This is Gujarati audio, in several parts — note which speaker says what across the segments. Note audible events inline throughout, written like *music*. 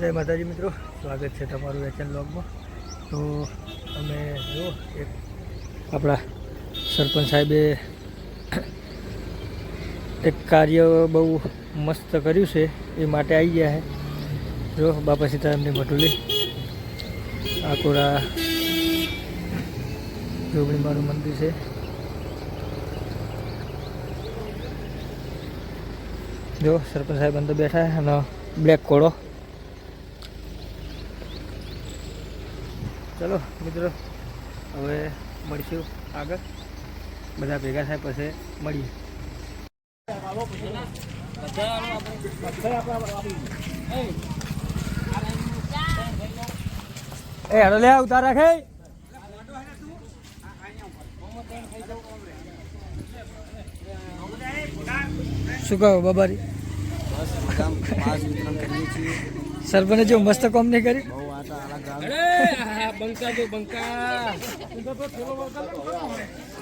Speaker 1: જય માતાજી મિત્રો, સ્વાગત છે તમારું એચએન બ્લોગમાં. તો અમે જો એક આપણા સરપંચ સાહેબે એક કાર્ય બહુ મસ્ત કર્યું છે, એ માટે આવી ગયા છે જો, બાપા સીતારામની મટુલી આકોડા જોગણી મારું મંદિર છે. જો, સરપંચ સાહેબ અંદર બેઠા અને બ્લેક કોડો ચલો મિત્રો હવે મળીશું આગળ. બધા ભેગા થાય પછી મળીએ. એ હાલો લે ઉતાર રાખે. શું કહો બાબારી? સરપંચે જો મસ્ત કોમ નહીં કરી
Speaker 2: બંકા જો બંકા.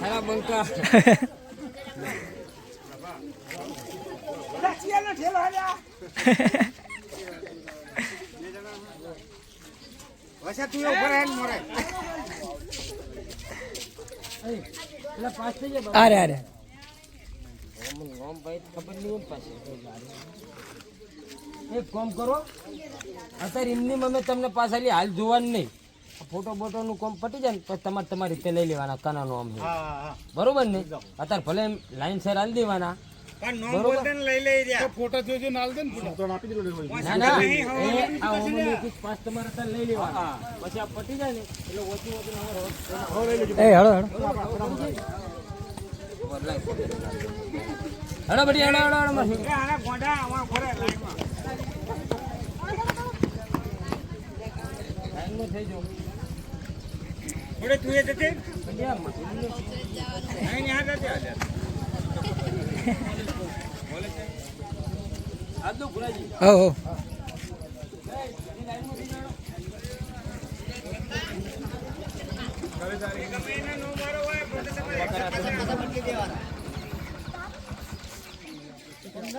Speaker 2: હારા બંકા.
Speaker 3: વસે તું ઉપર હેન મોરે.
Speaker 1: અરે અરે.
Speaker 2: ખબર નહીં પાસે એક કામ કરો. અત્યારે એમની મમ્મી તમને પાછા હાલ જોવાનું નહીં. ફોટો બોટો નું કોમ પટી જાય ને પછી તમારે તમારી રીતે લઈ લેવાના કાનાનું આમ બરોબર ને? અત્યારે ભલે લાઈન સર હાલ દેવાના. બરોબર?
Speaker 3: ફોટો જોજો નાલ દે ને ફોટો આપી દીધો
Speaker 2: ના ના આ ઓમની એક પાસ તમારે અત્યારે લઈ લેવાના. પછી આ પટી જાય ને એટલે ઓછું ઓછું અમારે
Speaker 1: એ હળો હળો.
Speaker 2: હેડો બધી હેડો હેડો હેડો માસી. લાઈનમાં થઈ જાઓ. બધી આ મજૂરીનું આજ દો ગુલાજી.
Speaker 1: હો હો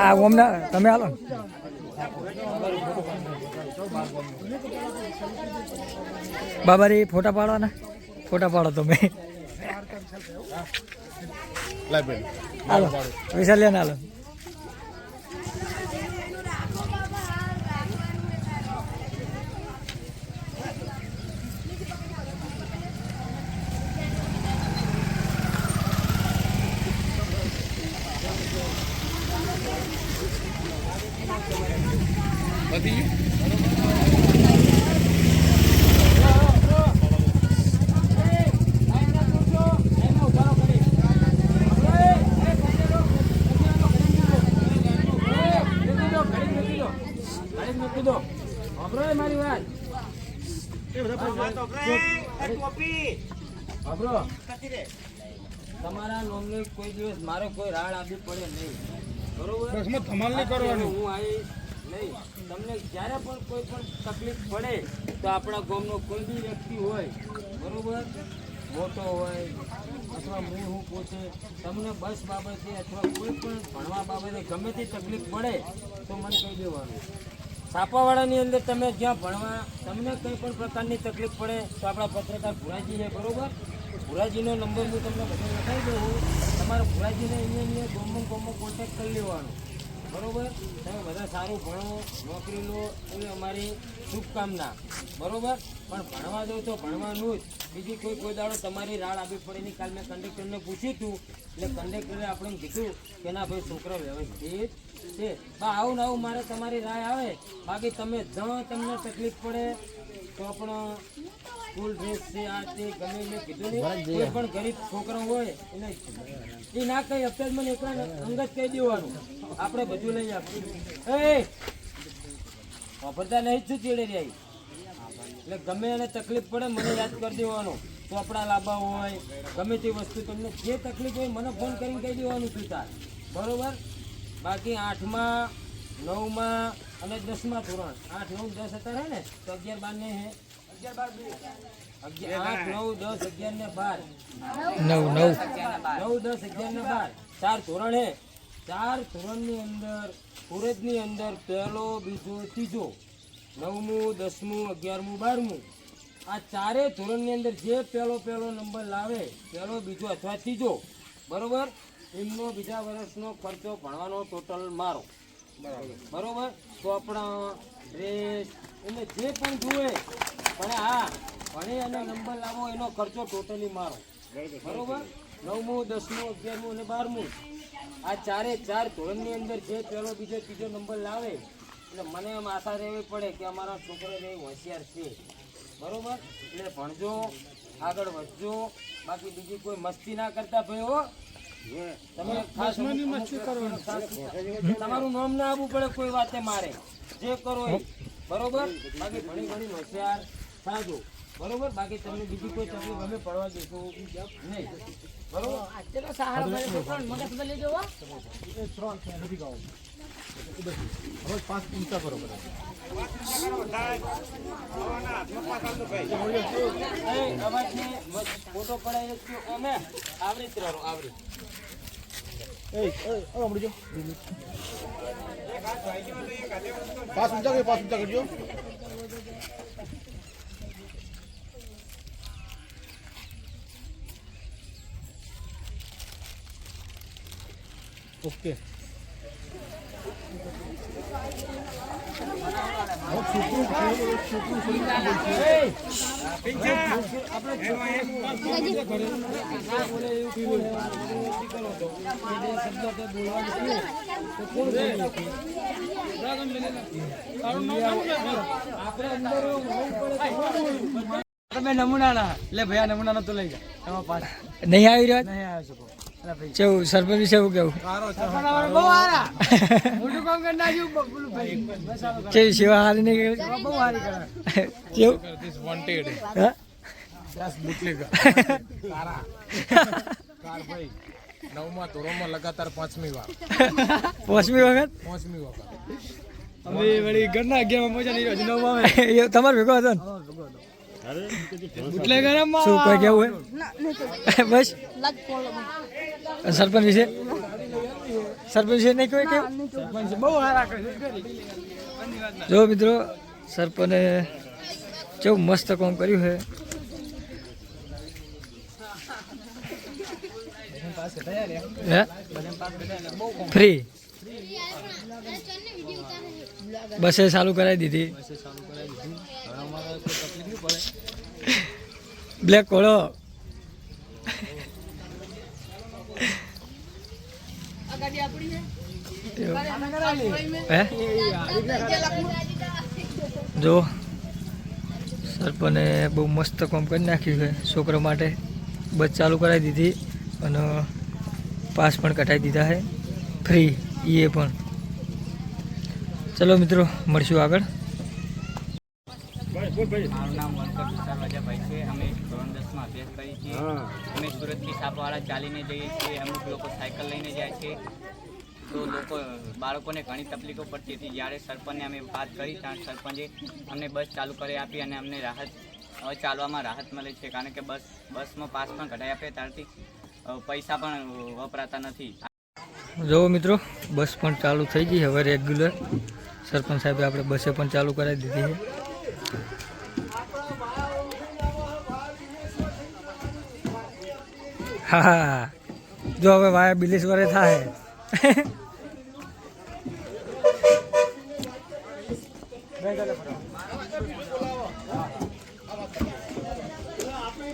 Speaker 1: આ ઓમના તમે હાલો. બાબા રે ફોટા પાડો ને ફોટા પાડો તમે. હાલો પૈસા લે હાલો.
Speaker 2: મારી વાત તમારા નોમને કોઈ દિવસ મારો કોઈ રાડ આપવી પડે નહીં. બરોબર? અત્યારે હું આવીશ. નહીં. તમને જ્યારે પણ કોઈ પણ તકલીફ પડે તો આપણા ગામનો કોઈ બી વ્યક્તિ હોય, બરાબર? મોટો હોય, અથવા હું હું પોતે, તમને બસ બાબતે અથવા કોઈ પણ ભણવા બાબતે ગમે તે તકલીફ પડે તો મને કહી દેવાનું. છાપાવાળાની અંદર તમે જ્યાં ભણવા, તમને કંઈ પણ પ્રકારની તકલીફ પડે તો આપણા પત્રકાર ભુરાજી છે, બરાબર? ભુરાજીનો નંબર હું તમને બધો લખાવી દઉં. તમારે ભુરાજીને અહીંયા અહીંયા ગોમમાં ગોમમાં કોન્ટેક્ટ કરી લેવાનો. બરોબર? તમે બધા સારું ભણો, નોકરી લો એવી અમારી શુભકામના. બરોબર? પણ ભણવા દો તો ભણવાનું જ. બીજી કોઈ કોઈ દાડો તમારી રાડ આપવી પડે નહીં કાલ મેં કંડક્ટરને પૂછ્યું હતું એટલે કંડક્ટરે આપણે કીધું કે ના ભાઈ, છોકરો વ્યવસ્થિત છે. બા, આવું ને આવું મારે તમારી રાય આવે. બાકી તમે જ તમને તકલીફ પડે. તો પણ સ્કૂલ ડ્રેસ છે આ તે ગમે મેં કીધું નહીં. કોઈ પણ ગરીબ છોકરો હોય એને એ ના કહી જ મને એકલા અંગત કહી દેવાનું આપણે બધું લઈ આપીશું. એ વાપરતા નહીં છું ચીડે રહી એટલે ગમે એને તકલીફ પડે મને યાદ કરી દેવાનું. ચોપડા લાંબા હોય ગમે તે વસ્તુ તમને જે તકલીફ હોય મને ફોન કરીને કહી દેવાનું છું તાર. બરોબર? બાકી આઠમાં નવમાં અને દસમા ધોરણ. આઠ નવ દસ અત્યારે હે ને? તો અગિયાર બાર ને હે? અગિયાર બાર આઠ નવ દસ અગિયાર ને બાર.
Speaker 1: નવ નવ.
Speaker 2: નવ દસ અગિયાર ને બાર. ચાર ધોરણ હે. ચાર ધોરણની અંદર સુરતની અંદર પહેલો બીજો ત્રીજો. નવમું દસમું અગિયારમું બારમું. આ ચારે ધોરણની અંદર જે પહેલો પહેલો નંબર લાવે પહેલો બીજો અથવા ત્રીજો બરોબર? એમનો બીજા વર્ષનો ખર્ચો ભણવાનો ટોટલ મારો. બરોબર. ચોપડા ડ્રેસ એને જે પણ જુએ, પણ હા, ભણી અને નંબર લાવો, એનો ખર્ચો ટોટલી મારો. બરોબર? નવમું, દસમું, અગિયારમું અને બારમું. આ ચારે ચાર ધોરણની અંદર જે પહેલો, બીજો, ત્રીજો નંબર લાવે, એટલે મને એમ આશા રહેવી પડે કે અમારા છોકરો એ હોશિયાર છે. બરોબર? એટલે ભણજો, આગળ વધજો. બાકી બીજી કોઈ મસ્તી ના કરતા ભાઈ હો તમારું નામ ના આવવું પડે, કોઈ વાતે મારે. જે કરો એ. બરોબર? બાકી ઘણી ઘણી હોશિયાર સાજો બરોબર? બાકી તમને બીજી કોઈ તકલીફ, અમે પડવા દેશો. નહીં. બરોબર? પાંચ અવાજને મસ્ત ફોટો પડાય અમે આવરી ત્રણ આવરી
Speaker 3: પાસ ઊંચા કરજો પાસ ઊંચા કરજો ઓકે
Speaker 2: તમે નમૂનાના લે ભયા નમૂનાનો તો લઈ જા.
Speaker 1: નહીં આવી રહ્યો?
Speaker 2: નહીં આવી શકો અલા ભાઈ
Speaker 1: કેવું સરપંચ વિશે એવું કેવું? કેવી સેવા હારી
Speaker 2: ને
Speaker 1: કેવું
Speaker 3: લગાતાર પાંચમી વાર
Speaker 1: પાંચમી વખત?
Speaker 3: પાંચમી વખત
Speaker 2: વળી ઘરના અગિયારમાં મજા નહીં નવમાં
Speaker 1: તમારે ભેગો હતો શું કોઈ કેવું હે *laughs* બસ. સરપંચ વિશે? સરપંચ વિશે નહીં કોઈ કેવું? જો મિત્રો સરપંચે કેવું મસ્ત કામ કર્યું છે. ફ્રી બસે ચાલુ કરાવી દીધી. બ્લેક કોળો જો સરપને બહુ મસ્ત કામ કરી નાખ્યું છે છોકરા માટે. બસ ચાલુ કરાવી દીધી. અને પાસ પણ કઢાવી દીધા છે. ફ્રી એ પણ. ચલો મિત્રો મળશું આગળ.
Speaker 4: મારું નામ વંકટ વિશાલ વજાભાઈ છે. અમે ધોરણ દસમાં અભ્યાસ કરીએ છીએ. અમે સુરતથી સાપવાળા ચાલીને જઈએ છીએ. અમુક લોકો સાયકલ લઈને જાય છે. તો લોકો બાળકોને ઘણી તકલીફો પડતી હતી. જ્યારે સરપંચને અમે વાત કરી ત્યાં સરપંચે અમને બસ ચાલુ કરી આપી અને અમને રાહત હવે ચાલવામાં રાહત મળે છે. કારણ કે બસ બસમાં પાસ પણ કઢાઈ આપે. ત્યારથી પૈસા પણ વપરાતા નથી.
Speaker 1: જુઓ મિત્રો, બસ પણ ચાલુ થઈ ગઈ હવે રેગ્યુલર સરપંચ સાહેબે આપણે બસે પણ ચાલુ કરાવી દીધી છે. હા. જો હવે વાયા બિલેશ્વરે થાય. *laughs*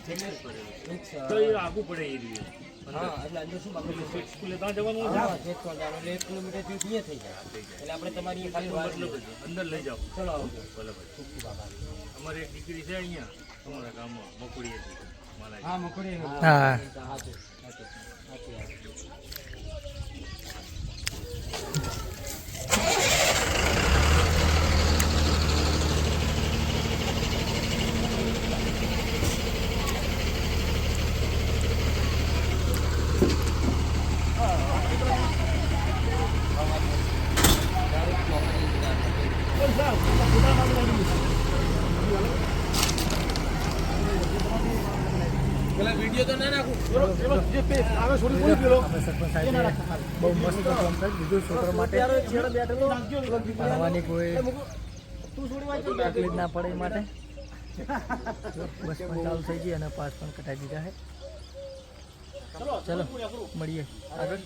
Speaker 2: Mix, અ, હા એટલે અંદર શું બાકી
Speaker 5: સ્કૂલે ત્યાં જવાનું
Speaker 2: હા ચેક કરો એટલે એક કિલોમીટરથી અહીંયા થઈ જાય. એટલે આપણે તમારી ખાલી
Speaker 5: અંદર લઈ જાઓ.
Speaker 2: ચલો આવજો.
Speaker 5: ભલે ભાઈ અમારી એક દીકરી છે અહીંયા. તમારા ગામમાં મકુડીએ મારા
Speaker 2: હા મકડી
Speaker 1: હા.
Speaker 2: સાચું સાચું સાચી
Speaker 3: પેલા વીડિયો તો ના નાખું.
Speaker 1: અમે સરપંચ સાહેબે બહુ મસ્ત કામ કર્યું બીજું છોકરો માટે ભણવાની કોઈ તકલીફ ના પડે માટે. *laughs* બસ પણ ચાલુ થઈ ગઈ અને પાસ પણ કટાઈ દીધા છે. ચલો મળીએ. આગળ.